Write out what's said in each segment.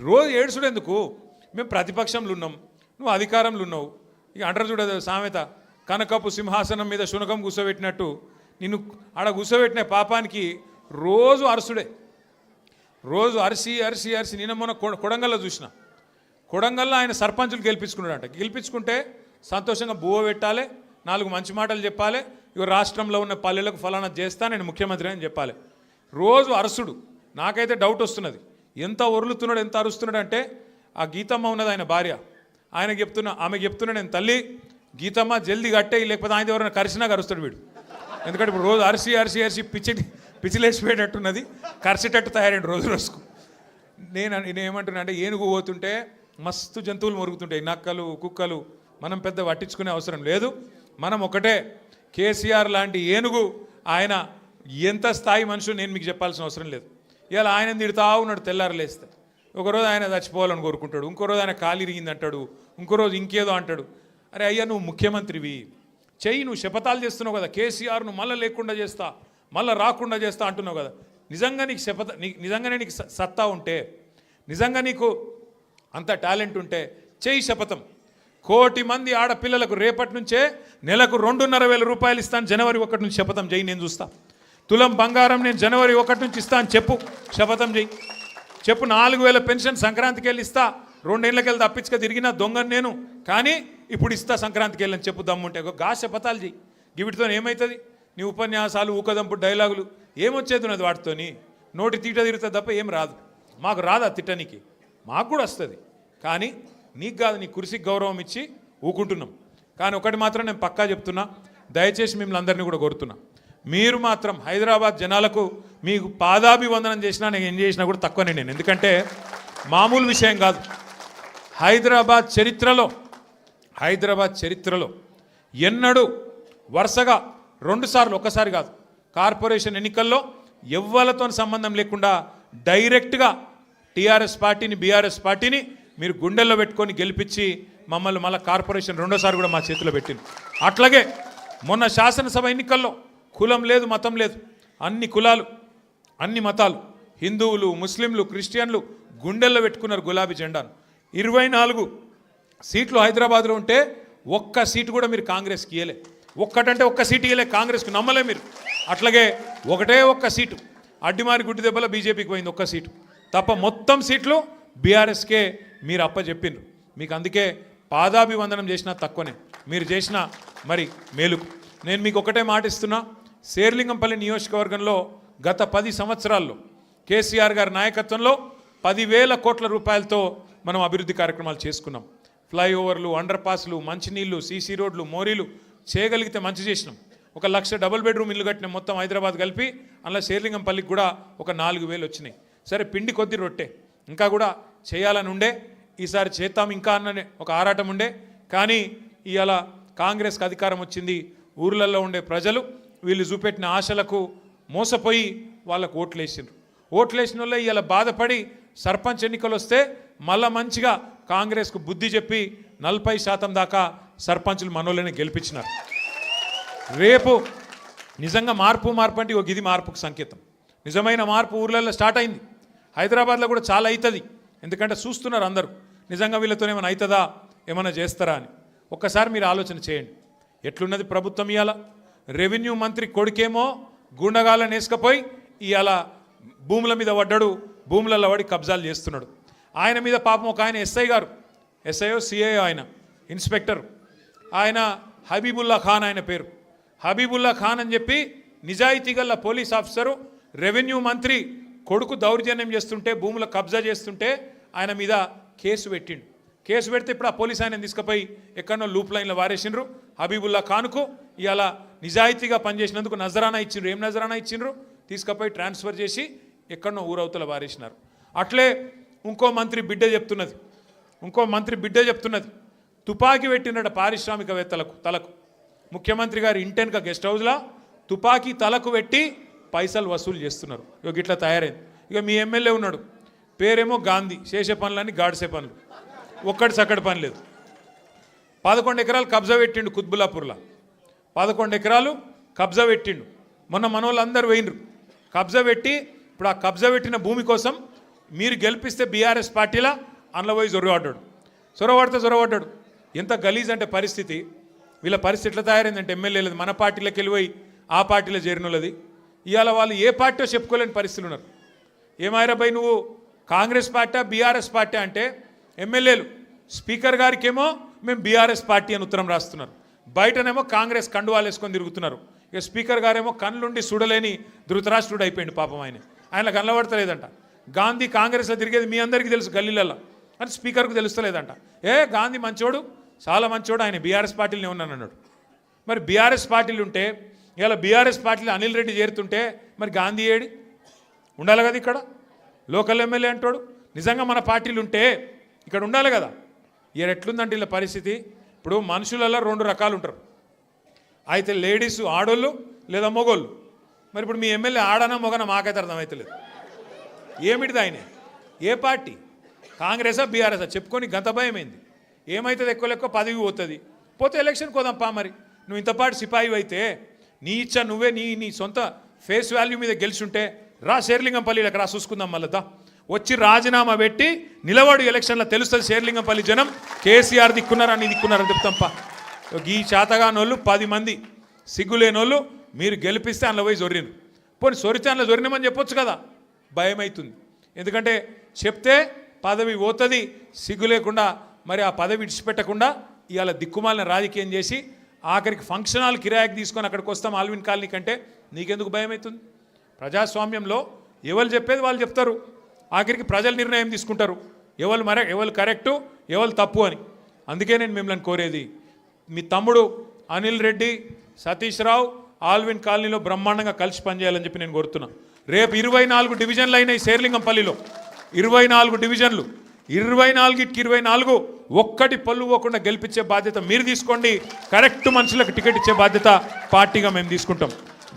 రోజు ఏడుచుడు ఎందుకు? మేము ప్రతిపక్షంలో ఉన్నాం నువ్వు అధికారంలో ఉన్నావు. ఇక అంటారు చూడదు సామెత కనకపు సింహాసనం మీద శునకం కూర్చోబెట్టినట్టు నిన్ను ఆడ కూర్చోబెట్టిన పాపానికి రోజు అరసుడే. రోజు అరిసి అరిసి అరిసి నిన్న మొన్న కొడంగల్లో చూసిన. కొడంగల్లో ఆయన సర్పంచులు గెలిపించుకున్నాడంట. గెలిపించుకుంటే సంతోషంగా బువ్వ పెట్టాలి నాలుగు మంచి మాటలు చెప్పాలి ఇక రాష్ట్రంలో ఉన్న పల్లెలకు ఫలానా చేస్తా నేను ముఖ్యమంత్రి అని చెప్పాలి. రోజు అరసుడు. నాకైతే డౌట్ వస్తున్నది. ఎంత ఒరులుతున్నాడు ఎంత అరుస్తున్నాడు అంటే ఆ గీతమ్మ ఉన్నది ఆయన భార్య. ఆయన చెప్తున్న ఆమె చెప్తున్నాడు నేను తల్లి గీతమ్మ జల్దీ కట్టే లేకపోతే ఆయన ఎవరైనా కరిసినా కరుస్తాడు వీడు. ఎందుకంటే ఇప్పుడు రోజు అరిసి అరిసి అరిసి పిచ్చి పిచ్చిలేసిపోయేటట్టున్నది కరిసేటట్టు తయారైంది రోజు రోజుకు. నేను నేను ఏమంటున్నా అంటే ఏనుగు పోతుంటే మస్తు జంతువులు మొరుగుతుంటాయి. నక్కలు కుక్కలు మనం పెద్ద పట్టించుకునే అవసరం లేదు. మనం ఒకటే కేసీఆర్ లాంటి ఏనుగు ఆయన ఎంత స్థాయి మనుషులు నేను మీకు చెప్పాల్సిన అవసరం లేదు. ఇవాళ ఆయన తిడుతా ఉన్నాడు తెల్లారలేస్తే ఒకరోజు ఆయన చచ్చిపోవాలని కోరుకుంటాడు ఇంకో రోజు ఆయన కాలు ఇరిగింది అంటాడు ఇంకో రోజు ఇంకేదో అంటాడు. అరే అయ్యా నువ్వు ముఖ్యమంత్రివి. చెయ్యి నువ్వు శపథాలు చేస్తున్నావు కదా కేసీఆర్ను మళ్ళీ లేకుండా చేస్తా మళ్ళీ రాకుండా చేస్తా అంటున్నావు కదా. నిజంగా నీకు శపథ నీ నిజంగానే నీకు సత్తా ఉంటే నిజంగా నీకు అంత టాలెంట్ ఉంటే చెయ్యి శపథం. కోటి మంది ఆడపిల్లలకు రేపటి నుంచే నెలకు రెండున్నర వేల రూపాయలు ఇస్తాను జనవరి ఒకటి నుంచి శపథం చెయ్యి నేను చూస్తా. తులం బంగారం నేను జనవరి ఒకటి నుంచి ఇస్తాను చెప్పు. శపథం చెయ్యి. చెప్పు నాలుగు వేల పెన్షన్ సంక్రాంతికి వెళ్ళి ఇస్తా. రెండేళ్ళకి వెళ్ళి తప్పించుక తిరిగిన దొంగను నేను. కానీ ఇప్పుడు ఇస్తా సంక్రాంతికి వెళ్ళని చెప్పు దమ్ముంటే. ఒక గా శపథాలు చెయ్యి. గివిటితో ఏమవుతుంది నీ ఉపన్యాసాలు ఊకదంపు డైలాగులు ఏమొచ్చేది ఉన్నది వాటితోని? నోటి తీట తిరుగుతుంది తప్ప ఏం రాదు. మాకు రాదా తిట్టనికి? మాకు కూడా వస్తుంది. కానీ నీకు కాదు నీ కురిసికి గౌరవం ఇచ్చి ఊకుంటున్నాం. కానీ ఒకటి మాత్రం నేను పక్కా చెప్తున్నా. దయచేసి మిమ్మల్ని అందరినీ కూడా కోరుతున్నా. మీరు మాత్రం హైదరాబాద్ జనాలకు మీకు పాదాభివందనం చేసినా నేను ఏం చేసినా కూడా తక్కువనే నేను. ఎందుకంటే మామూలు విషయం కాదు. హైదరాబాద్ చరిత్రలో హైదరాబాద్ చరిత్రలో ఎన్నడూ వరుసగా రెండుసార్లు ఒక్కసారి కాదు కార్పొరేషన్ ఎన్నికల్లో ఎవ్వలతో సంబంధం లేకుండా డైరెక్ట్గా టీఆర్ఎస్ పార్టీని బీఆర్ఎస్ పార్టీని మీరు గుండెల్లో పెట్టుకొని గెలిపించి మమ్మల్ని మళ్ళీ కార్పొరేషన్ రెండోసారి కూడా మా చేతిలో పెట్టింది అట్లాగే మొన్న శాసనసభ ఎన్నికల్లో కులం లేదు మతం లేదు. అన్ని కులాలు అన్ని మతాలు హిందువులు ముస్లింలు క్రిస్టియన్లు గుండెల్లో పెట్టుకున్నారు గులాబీ జెండాను. ఇరవై నాలుగు సీట్లు హైదరాబాద్లో ఉంటే ఒక్క సీటు కూడా మీరు కాంగ్రెస్కి ఇయ్యలే. ఒక్కటంటే ఒక్క సీటు ఇయ్యలే కాంగ్రెస్కి నమ్మలే మీరు. అట్లాగే ఒకటే ఒక్క సీటు అడ్డిమారి గుడ్డి దెబ్బల బీజేపీకి పోయింది ఒక్క సీటు. తప్ప మొత్తం సీట్లు బీఆర్ఎస్కే మీరు అప్పచెప్పిండ్రు మీకు అందుకే పాదాభివందనం చేసినా తక్కువనే. మీరు చేసిన మరి మేలుకు. నేను మీకు ఒకటే మాట ఇస్తున్నా. శేర్లింగంపల్లి నియోజకవర్గంలో గత పది సంవత్సరాల్లో కేసీఆర్ గారి నాయకత్వంలో పదివేల కోట్ల రూపాయలతో మనం అభివృద్ధి కార్యక్రమాలు చేసుకున్నాం. ఫ్లైఓవర్లు అండర్ పాస్లు మంచినీళ్ళు సీసీ రోడ్లు మోరీలు చేయగలిగితే మంచి చేసినాం. ఒక లక్ష డబుల్ బెడ్రూమ్ ఇల్లు కట్టిన మొత్తం హైదరాబాద్ కలిపి అందులో శేర్లింగంపల్లికి కూడా ఒక నాలుగు వేలు వచ్చినాయి. సరే పిండి కొద్ది రొట్టె. ఇంకా కూడా చేయాలని ఉండే. ఈసారి చేద్దాం ఇంకా అన్ననే ఒక ఆరాటం ఉండే. కానీ ఇవాళ కాంగ్రెస్కి అధికారం వచ్చింది. ఊర్లలో ఉండే ప్రజలు వీళ్ళు చూపెట్టిన ఆశలకు మోసపోయి వాళ్ళకు ఓట్లు వేసిండ్రు ఓట్లు వేసిన వాళ్ళే ఇలా బాధపడి సర్పంచ్ ఎన్నికలు వస్తే మళ్ళా మంచిగా కాంగ్రెస్కు బుద్ధి చెప్పి నలభై శాతం దాకా సర్పంచులు మనోళ్ళని గెలిపించినారు. రేపు నిజంగా మార్పు మార్పు అంటే ఒక ఇది మార్పుకు సంకేతం. నిజమైన మార్పు ఊర్లలో స్టార్ట్ అయింది. హైదరాబాద్లో కూడా చాలా అవుతుంది ఎందుకంటే చూస్తున్నారు అందరూ నిజంగా వీళ్ళతో ఏమైనా అవుతుందా ఏమైనా చేస్తారా అని. ఒక్కసారి మీరు ఆలోచన చేయండి. ఎట్లున్నది ప్రభుత్వం ఇవాళ రెవెన్యూ మంత్రి కొడుకేమో గుండగాలను వేసుకపోయి ఇవాళ భూముల మీద పడ్డాడు భూములలో పడి కబ్జాలు చేస్తున్నాడు. ఆయన మీద పాపం ఒక ఆయన ఎస్ఐ గారు ఎస్ఐఓ సిఐఓ ఆయన ఇన్స్పెక్టర్. ఆయన హబీబుల్లా ఖాన్ ఆయన పేరు. హబీబుల్లా ఖాన్ అని చెప్పి నిజాయితీ గల పోలీస్ ఆఫీసరు రెవెన్యూ మంత్రి కొడుకు దౌర్జన్యం చేస్తుంటే భూముల కబ్జా చేస్తుంటే ఆయన మీద కేసు పెట్టిండు. కేసు పెడితే ఇప్పుడు ఆ పోలీస్ ఆయన తీసుకుపోయి ఎక్కడో లూప్ లైన్లో వారేసిండ్రు. హబీబుల్లా ఖాన్కు ఇవాళ నిజాయితీగా పనిచేసినందుకు నజరానా ఇచ్చిండ్రు. ఏం నజరానా ఇచ్చిండ్రు? తీసుకుపోయి ట్రాన్స్ఫర్ చేసి ఎక్కడనో ఊరవతల వారేసినారు అట్లే ఇంకో మంత్రి బిడ్డ చెప్తున్నది. ఇంకో మంత్రి బిడ్డ చెప్తున్నది. తుపాకీ పెట్టినట పారిశ్రామికవేత్తలకు తలకు. ముఖ్యమంత్రి గారు ఇంటెన్క గెస్ట్ హౌస్లో తుపాకీ తలకు పెట్టి పైసలు వసూలు చేస్తున్నారు. ఇక ఇట్లా తయారైంది. ఇక మీ ఎమ్మెల్యే ఉన్నాడు. పేరేమో గాంధీ. చేసే పనులని గాడిసే పనులు. ఒక్కటి సక్కడి పని లేదు. పదకొండు ఎకరాలు కబ్జా పెట్టిండు కుత్బుల్లాపూర్లో. పదకొండు ఎకరాలు కబ్జా పెట్టిండు. మొన్న మన వాళ్ళు అందరు పోయినరు. కబ్జా పెట్టి ఇప్పుడు ఆ కబ్జా పెట్టిన భూమి కోసం మీరు గెలిపిస్తే బీఆర్ఎస్ పార్టీలా అందులో పోయి జొరవడ్డాడు చొరవడితే చొరవడ్డాడు ఎంత గలీజ్ అంటే పరిస్థితి. వీళ్ళ పరిస్థితి ఎట్లా తయారైందంటే ఎమ్మెల్యేలది మన పార్టీలోకి వెళ్ళిపోయి ఆ పార్టీలో చేరినోళ్ళది. ఇవాళ వాళ్ళు ఏ పార్టీ చెప్పుకోలేని పరిస్థితులు ఉన్నారు. ఏమాయిరాబాయ్ నువ్వు? కాంగ్రెస్ పార్టీ బీఆర్ఎస్ పార్టీ అంటే ఎమ్మెల్యేలు స్పీకర్ గారికేమో మేము బీఆర్ఎస్ పార్టీ అని ఉత్తరం రాస్తున్నారు. బయటనేమో కాంగ్రెస్ కండువాలు వేసుకొని తిరుగుతున్నారు. ఇక స్పీకర్ గారేమో కళ్ళుండి చూడలేని ధృతరాష్ట్రుడు అయిపోయింది పాపం ఆయన. ఆయన కనబడతలేదంట. గాంధీ కాంగ్రెస్లో తిరిగేది మీ అందరికీ తెలుసు గల్లీలలో అని స్పీకర్కు తెలుస్తలేదంట. ఏ గాంధీ మంచోడు? చాలా మంచోడు ఆయన. బీఆర్ఎస్ పార్టీలోనే ఉన్నాను అన్నాడు. మరి బీఆర్ఎస్ పార్టీలు ఉంటే ఇలా బీఆర్ఎస్ పార్టీలో అనిల్ రెడ్డి చేరుతుంటే మరి గాంధీ ఏడి? ఉండాలి కదా ఇక్కడ? లోకల్ ఎమ్మెల్యే అంటాడు. నిజంగా మన పార్టీలు ఉంటే ఇక్కడ ఉండాలి కదా? ఇయర్ ఎట్లుందంటే ఇలా పరిస్థితి? ఇప్పుడు మనుషులలో రెండు రకాలు ఉంటారు అయితే లేడీస్ ఆడోళ్ళు లేదా మొగోళ్ళు? మరి ఇప్పుడు మీ ఎమ్మెల్యే ఆడనా మొగన మాకైతే అర్థమవుతలేదు ఏమిటిది ఆయన? ఏ పార్టీ? కాంగ్రెసా బీఆర్ఎసా? చెప్పుకొని గంత భయమైంది? ఏమైతుంది ఎక్కువ లెక్క? పదవి పోతుంది. పోతే ఎలక్షన్ కోదాంపా మరి. నువ్వు ఇంతపాటు సిపాయి అయితే నీ ఇచ్చా నువ్వే నీ నీ సొంత ఫేస్ వాల్యూ మీద గెలిచుంటే రా శేర్లింగంపల్లిలకు రా చూసుకుందాం మళ్ళీ వచ్చి రాజీనామా పెట్టి నిలబడు ఎలక్షన్లో తెలుస్తుంది షేర్లింగంపల్లి జనం కేసీఆర్ దిక్కున్నారని దిక్కున్నారని చెప్తాంపా ఈ చేతగానోళ్ళు పది మంది సిగ్గులేనోళ్ళు మీరు గెలిపిస్తే అందులో పోయి జొర్రిను పోనీ సొరితే అందులో జొరినమని చెప్పొచ్చు కదా భయం అవుతుంది ఎందుకంటే చెప్తే పదవి పోతుంది సిగ్గు లేకుండా మరి ఆ పదవి విడిచిపెట్టకుండా ఇవాళ దిక్కుమాలిన రాజకీయం చేసి ఆఖరికి ఫంక్షన్ హాల్ కిరాయికి తీసుకొని అక్కడికి వస్తాం ఆల్విన్ కాలనీ కంటే నీకెందుకు భయం అవుతుంది ప్రజాస్వామ్యంలో ఎవరు చెప్పేది వాళ్ళు చెప్తారు. ఆఖరికి ప్రజలు నిర్ణయం తీసుకుంటారు. ఎవరు మర ఎవరు కరెక్టు ఎవరు తప్పు అని. అందుకే నేను మిమ్మల్ని కోరేది మీ తమ్ముడు అనిల్ రెడ్డి సతీష్ రావు ఆల్విన్ కాలనీలో బ్రహ్మాండంగా కలిసి పనిచేయాలని చెప్పి నేను కోరుతున్నా. రేపు ఇరవై నాలుగు డివిజన్లు అయినాయి శేర్లింగంపల్లిలో ఇరవై నాలుగు డివిజన్లు. ఇరవై నాలుగుకి ఇరవై నాలుగు ఒక్కటి పళ్ళు పోకుండా గెలిపించే బాధ్యత మీరు తీసుకోండి. కరెక్ట్ మనుషులకు టికెట్ ఇచ్చే బాధ్యత పార్టీగా మేము తీసుకుంటాం.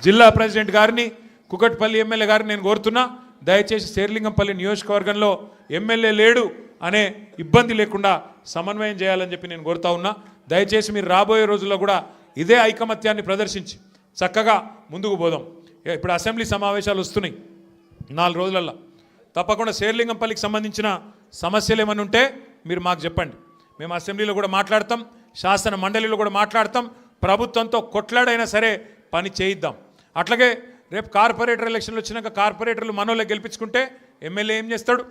జిల్లా ప్రెసిడెంట్ గారిని కుకట్పల్లి ఎమ్మెల్యే గారిని నేను కోరుతున్నా. దయచేసి శేర్లింగంపల్లి నియోజకవర్గంలో ఎమ్మెల్యే లేడు అనే ఇబ్బంది లేకుండా సమన్వయం చేయాలని చెప్పి నేను కోరుతా ఉన్నా. దయచేసి మీరు రాబోయే రోజుల్లో కూడా ఇదే ఐకమత్యాన్ని ప్రదర్శించి చక్కగా ముందుకు పోదాం. ఇప్పుడు అసెంబ్లీ సమావేశాలు వస్తున్నాయి. నాలుగు రోజులల్లో. తప్పకుండా శేర్లింగంపల్లికి సంబంధించిన సమస్యలు ఏమైనా ఉంటే మీరు మాకు చెప్పండి. మేము అసెంబ్లీలో కూడా మాట్లాడతాం శాసన మండలిలో కూడా మాట్లాడతాం ప్రభుత్వంతో కొట్లాడైనా సరే పని చేయిద్దాం. అట్లాగే రేపు కార్పొరేటర్ ఎలక్షన్లు వచ్చినాక కార్పొరేటర్లు మనోళ్ళే గెలిపించుకుంటే ఎమ్మెల్యే ఏం చేస్తాడు?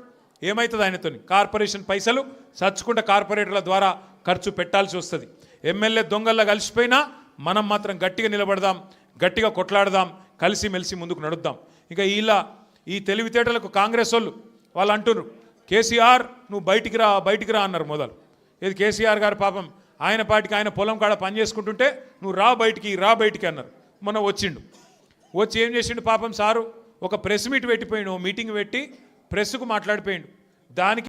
ఏమవుతుంది ఆయనతో కార్పొరేషన్ పైసలు చచ్చుకుంటే కార్పొరేటర్ల ద్వారా ఖర్చు పెట్టాల్సి వస్తుంది. ఎమ్మెల్యే దొంగల్లా కలిసిపోయినా మనం మాత్రం గట్టిగా నిలబడదాం గట్టిగా కొట్లాడదాం కలిసి మెలిసి ముందుకు నడుద్దాం. ఇంకా ఇలా ఈ తెలివితేటలకు కాంగ్రెస్ వాళ్ళు వాళ్ళు అంటున్నారు కేసీఆర్ నువ్వు బయటికి రా బయటికి రా అన్నారు మొదలు. ఇది కేసీఆర్ గారు పాపం ఆయన పాటికి ఆయన పొలం కాడ పని చేసుకుంటుంటే నువ్వు రా బయటికి రా బయటికి అన్నారు. మొన్న వచ్చిండు. వచ్చి ఏం చేసిండు పాపం సారు? ఒక ప్రెస్ మీట్ పెట్టిపోయిండు ఓ మీటింగ్ పెట్టి ప్రెస్కు మాట్లాడిపోయిండు. దానికి